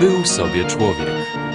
Był sobie człowiek.